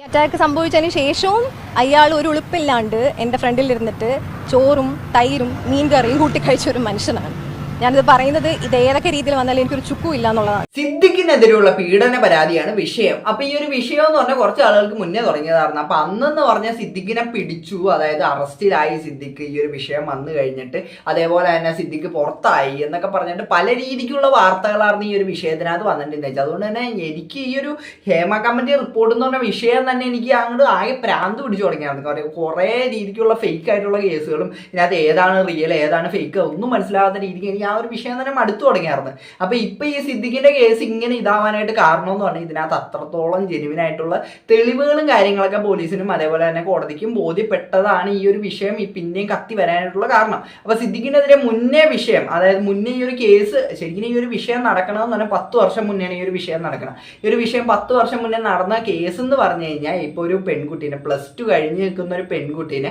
ഈ അറ്റാക്ക് സംഭവിച്ചതിന് ശേഷവും അയാൾ ഒരു ഉളുപ്പില്ലാണ്ട് എന്റെ ഫ്രണ്ടിൽ ഇരുന്നിട്ട് ചോറും തൈരും മീൻകറിയും കൂട്ടിക്കഴിച്ച കൂട്ടി കഴിച്ച ഒരു മനുഷ്യനാണ്. ഞാനിത് പറയുന്നത് ഇത് ഏതൊക്കെ രീതിയിൽ വന്നാലും എനിക്കൊരു ചുക്കും ഇല്ല എന്നുള്ളതാണ്. സിദ്ദിഖിനെതിരെയുള്ള പീഡന പരാതിയാണ് വിഷയം. അപ്പൊ ഈ ഒരു വിഷയം എന്ന് പറഞ്ഞാൽ കുറച്ച് ആളുകൾക്ക് മുന്നേ തുടങ്ങിയതായിരുന്നു. അപ്പൊ അന്നെന്ന് പറഞ്ഞാൽ സിദ്ദിഖിനെ പിടിച്ചു. അതായത് അറസ്റ്റിലായി സിദ്ദിഖ് ഈ ഒരു വിഷയം വന്നു കഴിഞ്ഞിട്ട്. അതേപോലെ തന്നെ സിദ്ദിഖ് പുറത്തായി എന്നൊക്കെ പറഞ്ഞിട്ട് പല രീതിക്കുള്ള വാർത്തകളായിരുന്നു ഈ ഒരു വിഷയത്തിനകത്ത് വന്നിട്ടുണ്ടെന്ന് അതുകൊണ്ട് തന്നെ എനിക്ക് ഈ ഒരു ഹേമ കമ്മിറ്റി റിപ്പോർട്ട് എന്ന് പറഞ്ഞ വിഷയം തന്നെ എനിക്ക് അങ്ങോട്ട് ആകെ പ്രാന്ത് പിടിച്ചു തുടങ്ങിയായിരുന്നു കുറേ രീതിക്കുള്ള ഫേക്ക് ആയിട്ടുള്ള കേസുകളും ഇതിനകത്ത് ഏതാണ് റിയൽ ഏതാണ് ഫേക്ക് ഒന്നും മനസ്സിലാകാത്ത രീതിക്ക് എനിക്ക് ആ ഒരു വിഷയം തന്നെ മടുത്തു തുടങ്ങിയായിരുന്നു അപ്പൊ ഇപ്പൊ ഈ സിദ്ദിഖിന്റെ കേസ് ഇങ്ങനെ ഇതാവാനായിട്ട് കാരണം എന്ന് പറഞ്ഞാൽ ഇതിനകത്ത് അത്രത്തോളം ജെനുവിനായിട്ടുള്ള തെളിവുകളും കാര്യങ്ങളൊക്കെ പോലീസിനും അതേപോലെ തന്നെ കോടതിക്കും ബോധ്യപ്പെട്ടതാണ് ഈ ഒരു വിഷയം ഈ പിന്നെയും കത്തി വരാനായിട്ടുള്ള കാരണം. അപ്പൊ സിദ്ദിഖിനെതിരെ മുന്നേ വിഷയം അതായത് മുന്നേ ഈ ഒരു കേസ് ശരിക്കും ഈ ഒരു വിഷയം നടക്കണമെന്ന് പറഞ്ഞാൽ പത്ത് വർഷം മുന്നെയാണ് ഈ ഒരു വിഷയം നടക്കണം ഈ ഒരു വിഷയം പത്ത് വർഷം മുന്നേ നടന്ന കേസ് എന്ന് പറഞ്ഞു കഴിഞ്ഞാൽ ഇപ്പോൾ ഒരു പെൺകുട്ടീനെ പ്ലസ് ടു കഴിഞ്ഞ് നിൽക്കുന്ന ഒരു പെൺകുട്ടീനെ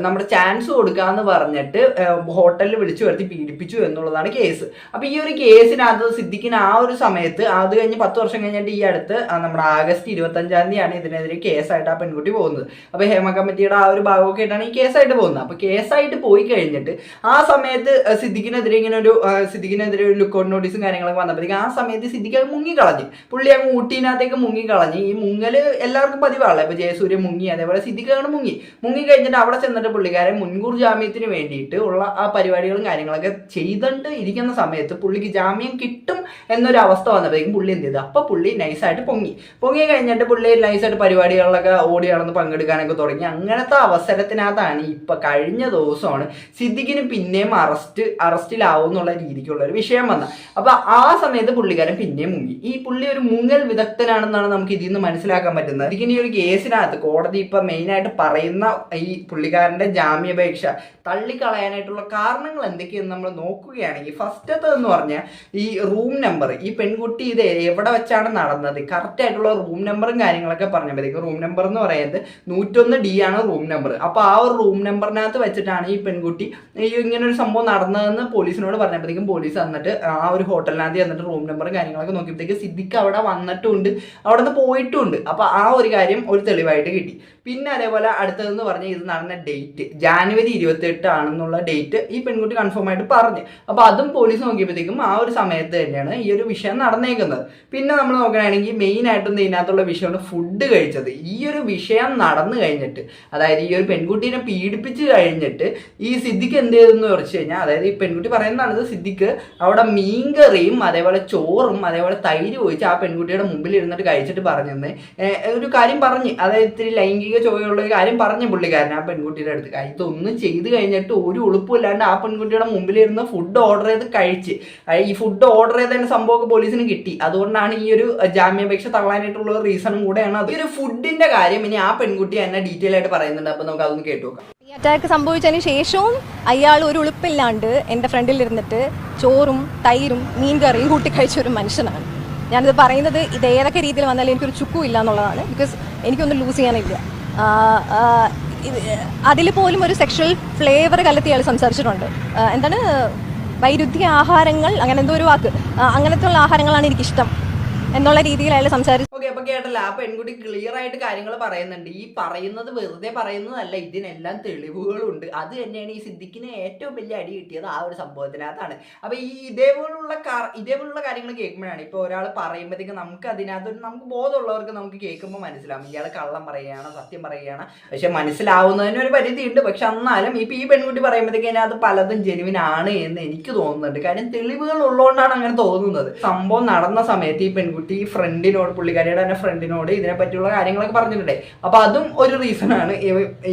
നമ്മുടെ ചാൻസ് കൊടുക്കാന്ന് പറഞ്ഞിട്ട് ഹോട്ടലിൽ വിളിച്ചു വരുത്തി പീഡിപ്പിച്ചു എന്നുള്ളതാണ് കേസ്. അപ്പൊ ഈ ഒരു കേസിനകത്ത് സിദ്ദിഖിന് ആ ഒരു സമയത്ത് അത് കഴിഞ്ഞ് പത്ത് വർഷം കഴിഞ്ഞിട്ട് ഈ അടുത്ത് നമ്മുടെ ആഗസ്റ്റ് ഇരുപത്തഞ്ചാം തീയതിയാണ് ഇതിനെതിരെ കേസായിട്ട് ആ പെൺകുട്ടി പോകുന്നത്. അപ്പൊ ഹേമ കമ്മിറ്റിയുടെ ആ ഒരു ഭാഗമൊക്കെ ആയിട്ടാണ് ഈ കേസായിട്ട് പോകുന്നത്. അപ്പൊ കേസായിട്ട് പോയി കഴിഞ്ഞിട്ട് ആ സമയത്ത് സിദ്ദിഖിനെതിരെ ഇങ്ങനെ ഒരു സിദ്ദിഖിനെതിരെ ഒരു ലുക്ക് ഔട്ട് നോട്ടീസും കാര്യങ്ങളൊക്കെ വന്നപ്പോഴത്തേക്ക് ആ സമയത്ത് സിദ്ദിഖ് അത് മുങ്ങിക്കളഞ്ഞ്. പുള്ളി അങ്ങ് ഊട്ടീനകത്തേക്ക് മുങ്ങിക്കളഞ്ഞ്. ഈ മുങ്ങൽ എല്ലാവർക്കും പതിവാണല്ലോ. ഇപ്പൊ ജയസൂര്യ മുങ്ങി അതേപോലെ സിദ്ദിഖ് മുങ്ങി. മുങ്ങി കഴിഞ്ഞിട്ട് അവിടെ ചെന്നിട്ട് പുള്ളിക്കാരൻ മുൻകൂർ ജാമ്യത്തിന് വേണ്ടിയിട്ട് ഉള്ള ആ പരിപാടികളും കാര്യങ്ങളൊക്കെ ചെയ്തിട്ട് ഇരിക്കുന്ന സമയത്ത് പുള്ളിക്ക് ജാമ്യം കിട്ടും എന്നൊരു അവസ്ഥ വന്നപ്പോഴേക്കും പുള്ളി എന്ത് ചെയ്തു? അപ്പൊ പുള്ളി നൈസായിട്ട് പൊങ്ങി. പൊങ്ങി കഴിഞ്ഞിട്ട് പുള്ളി നൈസായിട്ട് പരിപാടികളിലൊക്കെ ഓടി നടന്ന് പങ്കെടുക്കാനൊക്കെ തുടങ്ങി. അങ്ങനത്തെ അവസരത്തിനകത്താണ് ഇപ്പൊ കഴിഞ്ഞ ദിവസമാണ് സിദ്ദിഖിന് പിന്നെയും അറസ്റ്റ് അറസ്റ്റിലാവും എന്നുള്ള രീതിക്കുള്ള ഒരു വിഷയം വന്ന അപ്പൊ ആ സമയത്ത് പുള്ളിക്കാരൻ പിന്നെയും മുങ്ങി. ഈ പുള്ളി ഒരു മുങ്ങൽ വിദഗ്ധനാണെന്നാണ് നമുക്ക് ഇതിൽ നിന്ന് മനസ്സിലാക്കാൻ പറ്റുന്നത്. സിദ്ദിഖിന് ഒരു കേസിനകത്ത് കോടതി ഇപ്പൊ മെയിൻ ആയിട്ട് പറയുന്ന ഈ പുള്ളിക്കാരന്റെ ജാമ്യാപേക്ഷ തള്ളിക്കളയാനായിട്ടുള്ള കാരണങ്ങൾ എന്തൊക്കെയെന്ന് നമ്മൾ നോക്കുകയാണെങ്കിൽ ഫസ്റ്റത്തെ എന്ന് പറഞ്ഞാൽ ഈ റൂം നമ്പർ ഈ പെൺകുട്ടി ഇത് എവിടെ വെച്ചാണ് നടന്നത്? കറക്റ്റ് ആയിട്ടുള്ള റൂം നമ്പറും കാര്യങ്ങളൊക്കെ പറഞ്ഞപ്പോഴത്തേക്കും റൂം നമ്പർ എന്ന് പറയുന്നത് നൂറ്റൊന്ന് ഡി ആണ് റൂം നമ്പർ അപ്പോൾ ആ ഒരു റൂം നമ്പറിനകത്ത് വെച്ചിട്ടാണ് ഈ പെൺകുട്ടി ഈ ഇങ്ങനെ ഒരു സംഭവം നടന്നതെന്ന് പോലീസിനോട് പറഞ്ഞപ്പോഴത്തേക്കും പോലീസ് വന്നിട്ട് ആ ഒരു ഹോട്ടലിനകത്ത് വന്നിട്ട് റൂം നമ്പറും കാര്യങ്ങളൊക്കെ നോക്കിയപ്പോഴത്തേക്ക് സിദ്ദിഖ് അവിടെ വന്നിട്ടുണ്ട്. അവിടെ നിന്ന് പോയിട്ടുമുണ്ട് അപ്പോൾ ആ ഒരു കാര്യം ഒരു തെളിവായിട്ട് കിട്ടി. പിന്നെ അതേപോലെ അടുത്തതെന്ന് പറഞ്ഞാൽ ഇത് നടന്ന ഡേറ്റ് ജാനുവരി ഇരുപത്തെട്ട് ആണെന്നുള്ള ഡേറ്റ് ഈ പെൺകുട്ടി കൺഫേം ആയിട്ട് പറഞ്ഞു. അപ്പോൾ അതും പോലീസ് നോക്കിയപ്പോഴത്തേക്കും ആ ഒരു സമയത്ത് തന്നെയാണ് ഈ ഒരു വിഷയം നടന്നേക്കുന്നത്. പിന്നെ നമ്മൾ നോക്കുകയാണെങ്കിൽ മെയിൻ ആയിട്ടും ഇതിനകത്തുള്ള വിഷയമാണ് ഫുഡ് കഴിച്ചത്. ഈ ഒരു വിഷയം നടന്നു കഴിഞ്ഞിട്ട് അതായത് ഈ ഒരു പെൺകുട്ടീനെ പീഡിപ്പിച്ച് കഴിഞ്ഞിട്ട് ഈ സിദ്ദിഖ് എന്ത് ചെയ്തെന്ന് ചോദിച്ചു കഴിഞ്ഞാൽ അതായത് ഈ പെൺകുട്ടി പറയുന്നതാണ് ഇത് സിദ്ദിഖ് അവിടെ മീൻകറിയും അതേപോലെ ചോറും അതേപോലെ തൈര് ഒഴിച്ച് ആ പെൺകുട്ടിയുടെ മുമ്പിൽ ഇരുന്നിട്ട് കഴിച്ചിട്ട് പറഞ്ഞെന്ന് ഒരു കാര്യം പറഞ്ഞ് അതായത് ഇത്തിരി ലൈംഗിക ചോദ്യമുള്ള ഒരു കാര്യം പറഞ്ഞു പുള്ളിക്കാരൻ ആ പെൺകുട്ടിയുടെ അടുത്ത്. ഇതൊന്നും ചെയ്ത് കഴിഞ്ഞിട്ട് ഒരു ഉളുപ്പില്ലാണ്ട് ആ പെൺകുട്ടിയുടെ മുമ്പിൽ ഇരുന്ന് ഫുഡ് ഓർഡർ ചെയ്ത് കഴിച്ച്. ഈ ഫുഡ് ഓർഡർ ചെയ്തതിന്റെ സംഭവമൊക്കെ പോലീസിന് കിട്ടി. അതുകൊണ്ടാണ് ഈ ഒരു ജാമ്യാപേക്ഷ തള്ളാനായിട്ടുള്ള റീസണും കൂടെയാണ് അത്. ഈ ഒരു ഫുഡിന്റെ കാര്യം ഇനി ആ പെൺകുട്ടി തന്നെ ഡീറ്റെയിൽ ആയിട്ട് പറയുന്നുണ്ട്. അപ്പൊ നമുക്ക് അതൊന്ന് കേട്ടു നോക്കാം. ഈ അറ്റാക്ക് സംഭവിച്ചതിന് ശേഷവും അയാൾ ഒരു ഉളുപ്പില്ലാണ്ട് എന്റെ ഫ്രണ്ടിൽ ഇരുന്നിട്ട് ചോറും തൈരും മീൻ കറിയും കൂട്ടി കഴിച്ച ഒരു മനുഷ്യനാണ്. ഞാനിത് പറയുന്നത് ഇത് ഏതൊക്കെ രീതിയിൽ വന്നാലും എനിക്കൊരു ചുക്കും ഇല്ല എന്നുള്ളതാണ്. ബിക്കോസ് എനിക്കൊന്നും ലൂസ് ചെയ്യാനില്ല. അതിൽ പോലും ഒരു സെക്ഷൽ ഫ്ലേവർ കലർത്തി അയാൾ സംസാരിച്ചിട്ടുണ്ട്. എന്താണ്? വൈരുദ്ധ്യ ആഹാരങ്ങൾ അങ്ങനെ എന്തോ ഒരു വാക്ക്. അങ്ങനത്തെ ഉള്ള ആഹാരങ്ങളാണ് എനിക്കിഷ്ടം. എന്നുള്ള രീതിയിൽ അയാൾ സംസാരിച്ചു ഓക്കെ അപ്പൊ കേട്ടല്ലോ ആ പെൺകുട്ടി ക്ലിയർ ആയിട്ട് കാര്യങ്ങൾ പറയുന്നുണ്ട്. ഈ പറയുന്നത് വെറുതെ പറയുന്നതല്ല ഇതിനെല്ലാം തെളിവുകളുണ്ട്. അത് തന്നെയാണ് ഈ സിദ്ദിഖിന് ഏറ്റവും വലിയ അടി കിട്ടിയത് ആ ഒരു സംഭവത്തിനകത്താണ്. അപ്പൊ ഈ ഇതേപോലുള്ള ഇതേപോലുള്ള കാര്യങ്ങൾ കേൾക്കുമ്പോഴാണ് ഇപ്പൊ ഒരാൾ പറയുമ്പോഴത്തേക്ക് നമുക്ക് അതിനകത്തൊരു നമുക്ക് ബോധമുള്ളവർക്ക് നമുക്ക് കേൾക്കുമ്പോൾ മനസ്സിലാവും. ഇയാൾ കള്ളം പറയുകയാണ് സത്യം പറയുകയാണ്. പക്ഷെ മനസ്സിലാവുന്നതിന് ഒരു പരിധി ഉണ്ട് പക്ഷെ എന്നാലും ഇപ്പൊ ഈ പെൺകുട്ടി പറയുമ്പോഴത്തേക്ക് അതിനകത്ത് പലതും ജെനുവിൻ ആണ് എന്ന് എനിക്ക് തോന്നുന്നുണ്ട്. കാര്യം തെളിവുകൾ ഉള്ളതുകൊണ്ടാണ് അങ്ങനെ തോന്നുന്നത്. സംഭവം നടന്ന സമയത്ത് ഈ പെൺകുട്ടി ഈ ഫ്രണ്ടിനോട് പുള്ളിക്കാരിയുടെ തന്നെ ഫ്രണ്ടിനോട് ഇതിനെ പറ്റിയുള്ള കാര്യങ്ങളൊക്കെ പറഞ്ഞിട്ടുണ്ടേ. അപ്പൊ അതും ഒരു റീസൺ ആണ്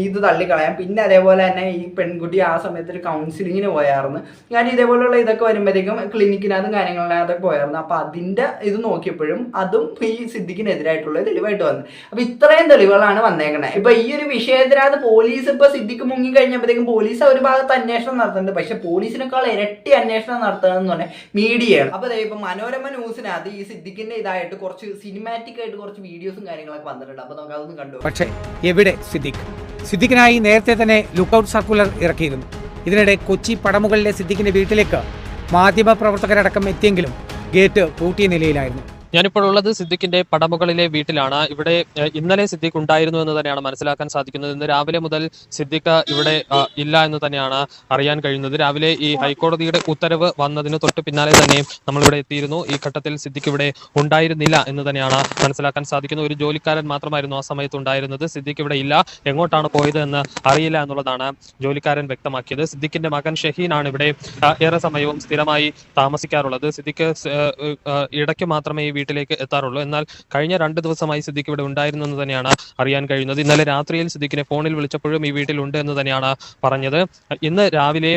ഇത് തള്ളിക്കളയാൻ. പിന്നെ അതേപോലെ തന്നെ ഈ പെൺകുട്ടി ആ സമയത്ത് ഒരു കൗൺസിലിങ്ങിന് പോയായിരുന്നു ഞാൻ ഇതേപോലെയുള്ള ഇതൊക്കെ വരുമ്പോഴത്തേക്കും ക്ലിനിക്കിനകത്തും കാര്യങ്ങളിനകത്തൊക്കെ പോയായിരുന്നു അപ്പൊ അതിന്റെ ഇത് നോക്കിയപ്പോഴും അതും ഈ സിദ്ദിഖിനെതിരായിട്ടുള്ള തെളിവായിട്ട് വന്നു. അപ്പൊ ഇത്രയും തെളിവുകളാണ് വന്നേക്കണേ. ഇപ്പൊ ഈ ഒരു വിഷയത്തിനകത്ത് പോലീസ് ഇപ്പൊ സിദ്ദിഖ് മുങ്ങി കഴിഞ്ഞപ്പോഴത്തേക്കും പോലീസ് ഒരു ഭാഗത്ത് അന്വേഷണം നടത്തുന്നുണ്ട്. പക്ഷെ പോലീസിനേക്കാൾ ഇരട്ടി അന്വേഷണം നടത്തുകയെന്ന് പറഞ്ഞാൽ മീഡിയയാണ്. അപ്പൊ ഇപ്പൊ മനോരമ ന്യൂസിനകത്ത് ഈ സിദ്ദിഖിന്റെ ഇതായിട്ട് കുറച്ച് സിനിമാറ്റിക് ആയിട്ട് കുറച്ച് വീഡിയോസും കാര്യങ്ങളൊക്കെ വന്നിട്ടുണ്ട്. അപ്പൊ നമുക്ക് അതൊന്നും കണ്ടു പക്ഷേ എവിടെ സിദ്ദിഖ്? സിദ്ദിഖിനായി നേരത്തെ തന്നെ ലുക്കൌട്ട് സർക്കുലർ ഇറക്കിയിരുന്നു. ഇതിനിടെ കൊച്ചി പടമുകളിലെ സിദ്ദിഖിന്റെ വീട്ടിലേക്ക് മാധ്യമപ്രവർത്തകരടക്കം എത്തിയെങ്കിലും ഗേറ്റ് പൂട്ടിയ നിലയിലായിരുന്നു. ഞാനിപ്പോൾ ഉള്ളത് സിദ്ദിഖിന്റെ പടമുകളിലെ വീട്ടിലാണ്. ഇവിടെ ഇന്നലെ സിദ്ദിഖ് ഉണ്ടായിരുന്നു എന്ന് തന്നെയാണ് മനസ്സിലാക്കാൻ സാധിക്കുന്നത്. ഇന്ന് രാവിലെ മുതൽ സിദ്ദിഖ് ഇവിടെ ഇല്ല എന്ന് തന്നെയാണ് അറിയാൻ കഴിയുന്നത്. രാവിലെ ഈ ഹൈക്കോടതിയുടെ ഉത്തരവ് വന്നതിന് തൊട്ട് പിന്നാലെ തന്നെ നമ്മളിവിടെ എത്തിയിരുന്നു. ഈ ഘട്ടത്തിൽ സിദ്ദിഖ് ഇവിടെ ഉണ്ടായിരുന്നില്ല എന്ന് തന്നെയാണ് മനസ്സിലാക്കാൻ സാധിക്കുന്നത്. ഒരു ജോലിക്കാരൻ മാത്രമായിരുന്നു ആ സമയത്ത് ഉണ്ടായിരുന്നത്. സിദ്ദിഖ് ഇവിടെ ഇല്ല. എങ്ങോട്ടാണ് പോയത് എന്ന് അറിയില്ല എന്നുള്ളതാണ് ജോലിക്കാരൻ വ്യക്തമാക്കിയത്. സിദ്ദിഖിന്റെ മകൻ ഷഹീനാണ് ഇവിടെ ഏറെ സമയവും സ്ഥിരമായി താമസിക്കാറുള്ളത്. സിദ്ദിഖ് ഇടയ്ക്ക് മാത്രമേ ഈ വീട്ടിലേക്ക് എത്താറുള്ളൂ. എന്നാൽ കഴിഞ്ഞ രണ്ട് ദിവസമായി സിദ്ദിഖ് ഇവിടെ ഉണ്ടായിരുന്നു എന്ന് തന്നെയാണ് അറിയാൻ കഴിയുന്നത്. ഇന്നലെ രാത്രിയിൽ സിദ്ദിഖിനെ ഫോണിൽ വിളിച്ചപ്പോഴും ഈ വീട്ടിൽ ഉണ്ട് എന്ന് തന്നെയാണ് പറഞ്ഞത്. ഇന്ന് രാവിലെ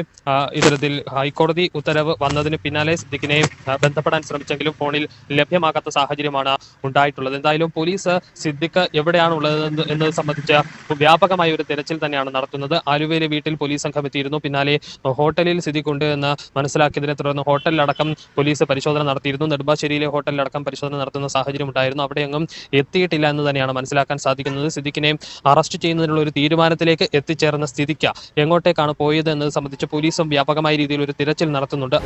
ഇത്തരത്തിൽ ഹൈക്കോടതി ഉത്തരവ് വന്നതിന് പിന്നാലെ സിദ്ദിഖിനെ ബന്ധപ്പെടാൻ ശ്രമിച്ചെങ്കിലും ഫോണിൽ ലഭ്യമാകാത്ത സാഹചര്യമാണ് ഉണ്ടായിട്ടുള്ളത്. എന്തായാലും പോലീസ് സിദ്ദിഖ് എവിടെയാണ് ഉള്ളത് എന്ന് എന്നത് സംബന്ധിച്ച് വ്യാപകമായ ഒരു തിരച്ചിൽ തന്നെയാണ് നടത്തുന്നത്. ആലുവയിലെ വീട്ടിൽ പോലീസ് സംഘം എത്തിയിരുന്നു. പിന്നാലെ ഹോട്ടലിൽ സിദ്ദിഖ് ഉണ്ട് എന്ന് മനസ്സിലാക്കിയതിനെ തുടർന്ന് ഹോട്ടലിലടക്കം പോലീസ് പരിശോധന നടത്തിയിരുന്നു. നെടുമ്പാശ്ശേരിയിലെ ഹോട്ടലിലടക്കം പരിശോധന നടത്തുന്ന സാഹചര്യം ഉണ്ടായിരുന്നു. അവിടെയെങ്ങും എത്തിയിട്ടില്ല എന്ന് തന്നെയാണ് മനസ്സിലാക്കാൻ സാധിക്കുന്നത്. സിദ്ദിഖിനെ അറസ്റ്റ് ചെയ്യുന്നതിനുള്ള ഒരു തീരുമാനത്തിലേക്ക് എത്തിച്ചേർന്ന സ്ഥിതിക്ക് എങ്ങോട്ടേക്കാണ് പോയത് എന്നത് സംബന്ധിച്ച് പോലീസും വ്യാപകമായ രീതിയിൽ ഒരു തിരച്ചിൽ നടത്തുന്നുണ്ട്.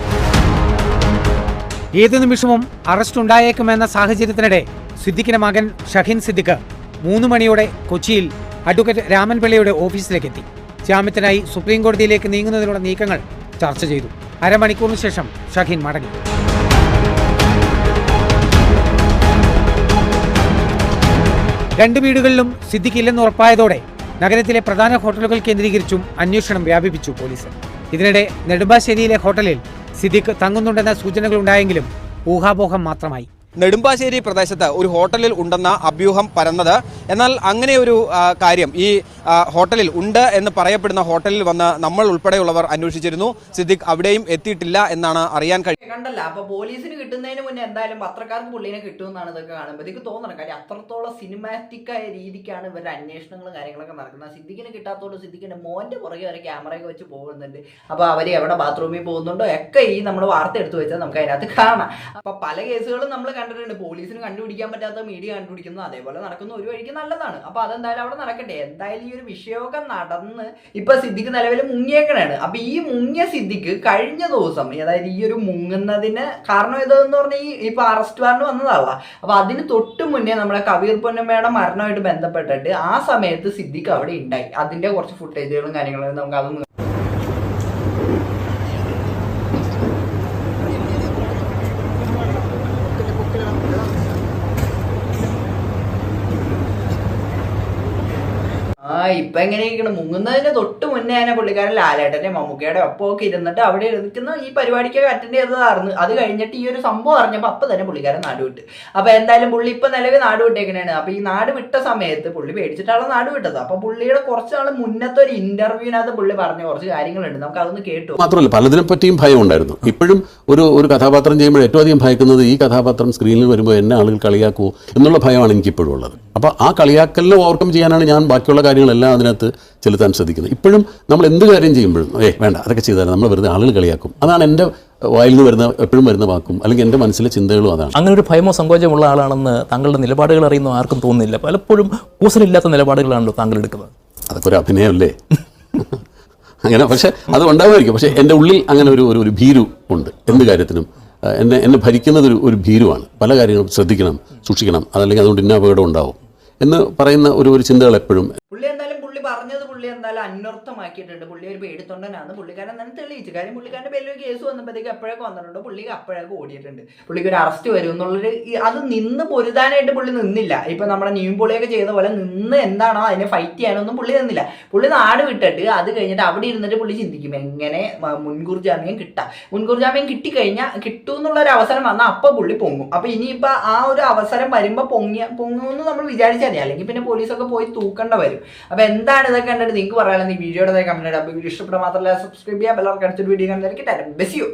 ഏത് നിമിഷവും അറസ്റ്റ് ഉണ്ടായേക്കുമെന്ന സാഹചര്യത്തിനിടെ സിദ്ദിഖിന്റെ മകൻ ഷഹീൻ സിദ്ദിഖ് മൂന്ന് മണിയോടെ കൊച്ചിയിൽ അഡ്വക്കേറ്റ് രാമൻ പിള്ളയുടെ ഓഫീസിലേക്ക് എത്തി. ജാമ്യത്തിനായി സുപ്രീം കോടതിയിലേക്ക് നീങ്ങുന്നതിനുള്ള നീക്കങ്ങൾ ചർച്ച ചെയ്തു. അരമണിക്കൂറിന് ശേഷം ഷഹീൻ മടങ്ങി. രണ്ട് വീടുകളിലും സിദ്ദിഖ് ഇല്ലെന്ന് ഉറപ്പായതോടെ നഗരത്തിലെ പ്രധാന ഹോട്ടലുകൾ കേന്ദ്രീകരിച്ചും അന്വേഷണം വ്യാപിപ്പിച്ചു പോലീസ്. ഇതിനിടെ നെടുമ്പാശ്ശേരിയിലെ ഹോട്ടലിൽ സിദ്ദിഖ് തങ്ങുന്നുണ്ടെന്ന സൂചനകൾ ഉണ്ടായെങ്കിലും ഊഹാപോഹം മാത്രമായി. നെടുമ്പാശ്ശേരി പ്രദേശത്ത് ഒരു ഹോട്ടലിൽ ഉണ്ടെന്ന അഭ്യൂഹം പരന്നത് എന്നാൽ അങ്ങനെ ഒരു കാര്യം ഈ ഹോട്ടലിൽ ഉണ്ട് എന്ന് പറയപ്പെടുന്ന ഹോട്ടലിൽ വന്ന് നമ്മൾ ഉൾപ്പെടെയുള്ളവർ അന്വേഷിച്ചിരുന്നു. സിദ്ദിഖ് അവിടെയും എത്തിയിട്ടില്ല എന്നാണ് അറിയാൻ കഴിയുന്നത്. കണ്ടല്ല. അപ്പൊ പോലീസിന് കിട്ടുന്നതിന് മുന്നേ എന്തായാലും പത്രക്കാർക്ക് പുള്ളീനെ കിട്ടുമെന്നാണ് ഇതൊക്കെ കാണുമ്പോൾ ഇതൊക്കെ തോന്നണം. കാര്യം അത്രത്തോളം സിനിമാറ്റിക് ആയ രീതിക്കാണ് ഇവരുടെ അന്വേഷണങ്ങളും കാര്യങ്ങളൊക്കെ നടക്കുന്നത്. സിദ്ദിഖിന് കിട്ടാത്തോട് സിദ്ദിഖിന്റെ മോന്റെ പുറകെ വരെ ക്യാമറയൊക്കെ വെച്ച് പോകുന്നുണ്ട്. അപ്പൊ അവർ എവിടെ ബാത്റൂമിൽ പോകുന്നുണ്ടോ ഒക്കെ ഈ നമ്മൾ വാർത്ത എടുത്തു വെച്ചാൽ നമുക്ക് അതിനകത്ത് കാണാം. അപ്പൊ പല കേസുകളും നമ്മൾ കണ്ടിട്ടുണ്ട്. പോലീസിന് കണ്ടുപിടിക്കാൻ പറ്റാത്ത മീഡിയ കണ്ടുപിടിക്കുന്നു. അതേപോലെ നടക്കുന്ന ഒരു വഴിക്ക് നല്ലതാണ്. അപ്പൊ അതെന്തായാലും അവിടെ നടക്കട്ടെ. എന്തായാലും ഈ ഒരു വിഷയമൊക്കെ നടന്ന് ഇപ്പൊ സിദ്ദിഖ് നിലവിൽ മുങ്ങിയേക്കണാണ്. അപ്പൊ ഈ മുങ്ങിയ സിദ്ദിഖ് കഴിഞ്ഞ ദിവസം അതായത് ഈ ഒരു മുങ്ങുന്നതിന് കാരണം ഇതെന്ന് പറഞ്ഞാൽ ഈ ഇപ്പൊ അറസ്റ്റ് വാറണ്ട് വന്നതല്ല അപ്പൊ അതിന് തൊട്ട് മുന്നേ നമ്മുടെ കബീർ പൊന്നമ്മയുടെ മരണമായിട്ട് ബന്ധപ്പെട്ടിട്ട് ആ സമയത്ത് സിദ്ദിഖ് അവിടെ ഉണ്ടായി. അതിന്റെ കുറച്ച് ഫുട്ടേജുകളും കാര്യങ്ങളും നമുക്ക് അതൊന്ന് ഇപ്പൊ എങ്ങനെയിരിക്കണം മുങ്ങുന്നതിന് തൊട്ട് മുന്നേ തന്നെ പുള്ളിക്കാരൻ ലാലേട്ടന്റെ മമ്മൂക്കയുടെ ഒപ്പമൊക്കെ ഇരുന്നിട്ട് അവിടെ ഇരിക്കുന്ന ഈ പരിപാടിക്കൊക്കെ അറ്റൻഡ് ചെയ്തതായിരുന്നു അത് കഴിഞ്ഞിട്ട് ഈ ഒരു സംഭവം അറിഞ്ഞപ്പോൾ അപ്പൊ തന്നെ പുള്ളിക്കാരൻ നാട് വിട്ട്. അപ്പൊ എന്തായാലും പുള്ളി ഇപ്പൊ നിലവിൽ നാട് വിട്ടേക്കണേണ്. അപ്പൊ ഈ നാട് വിട്ട സമയത്ത് പുള്ളി പേടിച്ചിട്ടാണ് നാട് വിട്ടത്. അപ്പൊ പുള്ളിയുടെ കുറച്ച് നാൾ മുന്നത്തെ ഒരു ഇന്റർവ്യൂവിനകത്ത് പുള്ളി പറഞ്ഞ കുറച്ച് കാര്യങ്ങളുണ്ട്. നമുക്ക് അതൊന്ന് കേട്ടു. മാത്രമല്ല പലതിനെ പറ്റിയും ഭയം ഉണ്ടായിരുന്നു. ഇപ്പോഴും ഒരു ഒരു കഥാപാത്രം ചെയ്യുമ്പോൾ ഏറ്റവും അധികം ഭയക്കുന്നത് ഈ കഥാപാത്രം സ്ക്രീനിൽ വരുമ്പോൾ എന്നെ ആളുകൾ കളിയാക്കുമോ എന്നുള്ള ഭയമാണ് എനിക്കിപ്പോഴും ഉള്ളത്. അപ്പോൾ ആ കളിയാക്കലിനെ ഓവർകം ചെയ്യാനാണ് ഞാൻ ബാക്കിയുള്ള കാര്യങ്ങളെല്ലാം അതിനകത്ത് ചെലുത്താൻ ശ്രദ്ധിക്കുന്നത്. ഇപ്പോഴും നമ്മൾ എന്ത് കാര്യം ചെയ്യുമ്പോഴും ഏ വേണ്ട അതൊക്കെ ചെയ്താൽ നമ്മൾ വെറുതെ ആളുകൾ കളിയാക്കും. അതാണ് എന്റെ വായിൽ നിന്ന് വരുന്ന എപ്പോഴും വരുന്ന വാക്കും അല്ലെങ്കിൽ എന്റെ മനസ്സിലെ ചിന്തകളും അതാണ്. അങ്ങനെ ഒരു ഭയമോ സങ്കോചമുള്ള ആളാണെന്ന് താങ്കളുടെ നിലപാടുകൾ അറിയുന്ന ആർക്കും തോന്നുന്നില്ല. പലപ്പോഴും കൂസലില്ലാത്ത നിലപാടുകളാണല്ലോ താങ്കൾ എടുക്കുന്നത്. അതൊക്കെ ഒരു അഭിനയമല്ലേ? അങ്ങനെ പക്ഷെ അത് ഉണ്ടാവുമായിരിക്കും. പക്ഷെ എന്റെ ഉള്ളിൽ അങ്ങനെ ഒരു ഒരു- ഒരു ഭീരു ഉണ്ട് എന്ത് കാര്യത്തിനും. എന്നെ എന്നെ ഭരിക്കുന്നത് ഒരു ഒരു ഭീരുവാണ്. പല കാര്യങ്ങളും ശ്രദ്ധിക്കണം സൂക്ഷിക്കണം അതല്ലെങ്കിൽ അതുകൊണ്ട് ഇന്ന അപകടം ഉണ്ടാവും. എന്ന് പറയുന്ന ഒരു ഒരു ചിന്തകൾ എപ്പോഴും പറഞ്ഞത് പുള്ളി എന്തായാലും അന്വർത്ഥമാക്കിയിട്ടുണ്ട്. പുള്ളി ഒരു പേടിത്തൊണ്ടനാണ് പുള്ളിക്കാരൻ തന്നെ തെളിയിച്ചു. കാര്യം പുള്ളിക്കാരന്റെ പേരിൽ കേസ് വന്നപ്പോഴത്തേക്ക് എപ്പോഴൊക്കെ വന്നിട്ടുണ്ട്? പുള്ളിക്ക് അപ്പോഴൊക്കെ ഓടിയിട്ടുണ്ട്. പുള്ളിക്ക് ഒരു അറസ്റ്റ് വരും എന്നുള്ളൊരു അത് നിന്ന് പൊരുതാനായിട്ട് പുള്ളി നിന്നില്ല. ഇപ്പൊ നമ്മുടെ നീമ്പുള്ളിയൊക്കെ ചെയ്ത പോലെ നിന്ന് എന്താണോ അതിനെ ഫൈറ്റ് ചെയ്യാനൊന്നും പുള്ളി നിന്നില്ല. പുള്ളി നാട് വിട്ടിട്ട് അത് കഴിഞ്ഞിട്ട് അവിടെ ഇരുന്നിട്ട് പുള്ളി ചിന്തിക്കും എങ്ങനെ മുൻകൂർ ജാമ്യം കിട്ടാം? മുൻകൂർ ജാമ്യം കിട്ടിക്കഴിഞ്ഞാൽ കിട്ടും എന്നുള്ള ഒരു അവസരം വന്നാൽ അപ്പൊ പുള്ളി പൊങ്ങും. അപ്പൊ ഇനിയിപ്പോ ആ ഒരു അവസരം വരുമ്പോൾ പൊങ്ങിയ പൊങ്ങുമെന്ന് നമ്മൾ വിചാരിച്ചാൽ അല്ലെങ്കിൽ പിന്നെ പോലീസൊക്കെ പോയി തൂക്കേണ്ട വരും. അപ്പൊ എന്താണ് ഇതൊക്കെ കണ്ടിട്ട് നിങ്ങൾക്ക് പറയാനുള്ള വീഡിയോയുടെ കമന്റ് അപ്പൊ വീഡിയോ ഇഷ്ടപ്പെട്ട മാത്രമല്ല സബ്സ്ക്രൈബ് ചെയ്യാം. എല്ലാവർക്കും അടുത്തൊരു വീഡിയോ കണ്ടിരിക്കട്ടെ ബെസിയോ